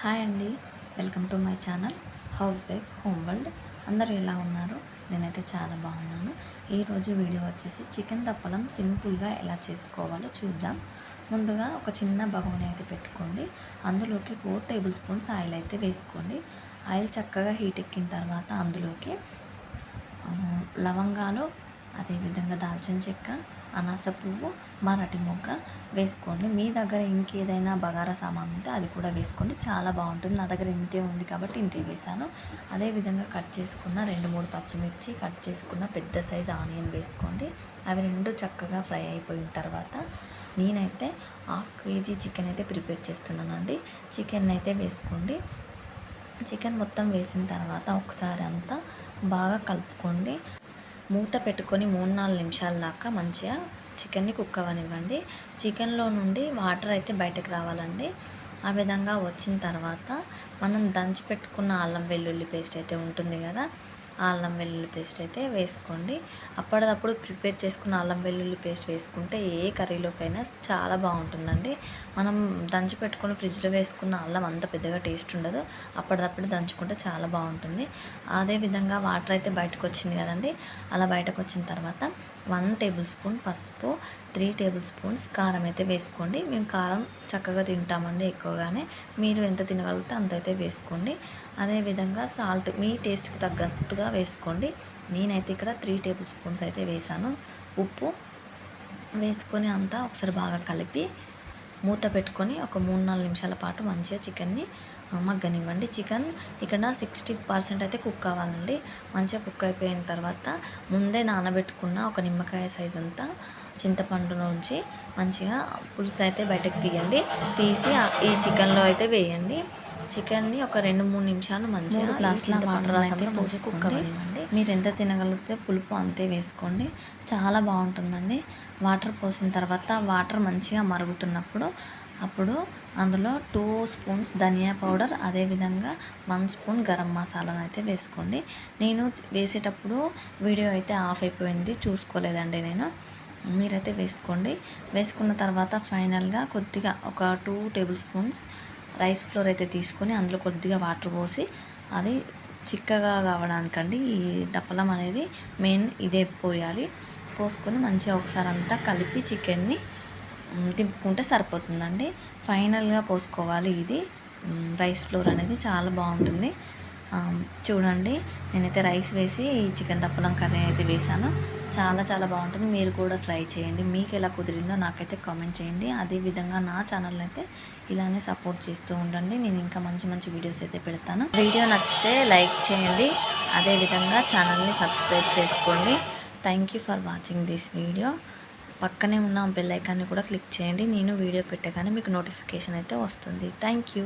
Hi అండి. Welcome to my channel housewife home world. అందరూ ఎలా ఉన్నారు? నేనైతే చాలా బాగున్నాను. ఈరోజు వీడియో వచ్చేసి చికెన్ దప్పలం సింపుల్గా ఎలా చేసుకోవాలో చూద్దాం. ముందుగా ఒక చిన్న బగోని అయితే పెట్టుకోండి. అందులోకి ఫోర్ టేబుల్ స్పూన్స్ ఆయిల్ అయితే వేసుకోండి. ఆయిల్ చక్కగా హీట్ ఎక్కిన తర్వాత అందులోకి లవంగాలు అదేవిధంగా దాల్చిన చెక్క అనాస పువ్వు మరాఠీ మొగ్గ వేసుకోండి. మీ దగ్గర ఇంకేదైనా బగారా సామాన్ ఉంటే అది కూడా వేసుకోండి. చాలా బాగుంటుంది. నా దగ్గర ఇంతే ఉంది కాబట్టి ఇంతే వేసాను. అదేవిధంగా కట్ చేసుకున్న రెండు మూడు పచ్చిమిర్చి కట్ చేసుకున్న పెద్ద సైజ్ ఆనియన్ వేసుకోండి. అవి రెండు చక్కగా ఫ్రై అయిపోయిన తర్వాత నేనైతే హాఫ్ కేజీ చికెన్ అయితే ప్రిపేర్ చేస్తున్నానండి. చికెన్ అయితే వేసుకోండి. చికెన్ మొత్తం వేసిన తర్వాత ఒకసారి అంతా బాగా కలుపుకోండి. మూత పెట్టుకొని మూడు నాలుగు నిమిషాల దాకా మంచిగా చికెన్ని కుక్ అవ్వనివ్వండి. చికెన్లో నుండి వాటర్ అయితే బయటకు రావాలండి. ఆ విధంగా వచ్చిన తర్వాత మనం దంచి పెట్టుకున్న అల్లం వెల్లుల్లి పేస్ట్ అయితే ఉంటుంది కదా అల్లం వెల్లుల్లి పేస్ట్ అయితే వేసుకోండి. అప్పటిదప్పుడు ప్రిపేర్ చేసుకున్న అల్లం వెల్లుల్లి పేస్ట్ వేసుకుంటే ఏ కర్రీలోకైనా చాలా బాగుంటుందండి. మనం దంచి పెట్టుకుని ఫ్రిడ్జ్లో వేసుకున్న అల్లం అంత పెద్దగా టేస్ట్ ఉండదు. అప్పటిదప్పుడు దంచుకుంటే చాలా బాగుంటుంది. అదే విధంగా వాటర్ అయితే బయటకు వచ్చింది కదండి. అలా బయటకు వచ్చిన తర్వాత వన్ టేబుల్ స్పూన్ పసుపు త్రీ టేబుల్ స్పూన్స్ కారం అయితే వేసుకోండి. మేము కారం చక్కగా తింటామండి ఎక్కువగానే. మీరు ఎంత తినగలిగితే అంత అయితే వేసుకోండి. అదేవిధంగా సాల్ట్ మీ టేస్ట్కి తగ్గట్టుగా వేసుకోండి. నేనైతే ఇక్కడ త్రీ టేబుల్ స్పూన్స్ అయితే వేసాను. ఉప్పు వేసుకొని అంతా ఒకసారి బాగా కలిపి మూత పెట్టుకొని ఒక మూడు నాలుగు నిమిషాల పాటు మంచిగా చికెన్ని మగ్గనివ్వండి. చికెన్ ఇక్కడ సిక్స్టీ పర్సెంట్ అయితే కుక్ కావాలండి మంచిగా కుక్ అయిపోయిన తర్వాత ముందే నానబెట్టుకున్న ఒక నిమ్మకాయ సైజ్ అంతా చింతపండు నుంచి మంచిగా పులుసు అయితే బయటకు తీయండి. తీసి ఈ చికెన్లో అయితే వేయండి. చికెన్ని ఒక రెండు మూడు నిమిషాలు మంచిగా గ్లాసుల వాటర్ రసంలో మంచిగా కుక్. అవ్వనివ్వండి మీరు ఎంత తినగలిగితే పులుపు అంతే వేసుకోండి. చాలా బాగుంటుందండి. వాటర్ పోసిన తర్వాత వాటర్ మంచిగా మరుగుతున్నప్పుడు అప్పుడు అందులో టూ స్పూన్స్ ధనియా పౌడర్ అదేవిధంగా వన్ స్పూన్ గరం మసాలాను అయితే వేసుకోండి. నేను వేసేటప్పుడు వీడియో అయితే ఆఫ్ అయిపోయింది చూసుకోలేదండి నేను. మీరైతే వేసుకోండి. వేసుకున్న తర్వాత ఫైనల్గా కొద్దిగా ఒక two tablespoons rice flour అయితే తీసుకొని అందులో కొద్దిగా వాటర్ పోసి అది చిక్కగా కావడానికండి ఈ దప్పలం అనేది మెయిన్ ఇదే పోయాలి. పోసుకొని మంచిగా ఒకసారి అంతా కలిపి చికెన్ని తింపుకుంటే తిప్పుకుంటే సరిపోతుందండి. ఫైనల్గా పోసుకోవాలి ఇది. రైస్ ఫ్లోర్ అనేది చాలా బాగుంటుంది. చూడండి నేనైతే రైస్ వేసి ఈ చికెన్ దప్పలం కర్రీ అయితే వేసాను. చాలా చాలా బాగుంటుంది. మీరు కూడా ట్రై చేయండి. మీకు ఎలా కుదిరిందో నాకైతే కామెంట్ చేయండి. అదేవిధంగా నా ఛానల్ని అయితే ఇలానే సపోర్ట్ చేస్తూ ఉండండి. నేను ఇంకా మంచి మంచి వీడియోస్ అయితే పెడతాను. వీడియో నచ్చితే లైక్ చేయండి. అదేవిధంగా ఛానల్ని సబ్స్క్రైబ్ చేసుకోండి. Thank you for watching this video పక్కనే ఉన్న బెల్ ఐకాన్ని కూడా క్లిక్ చేయండి. నేను వీడియో పెట్టగానే మీకు నోటిఫికేషన్ అయితే వస్తుంది. Thank you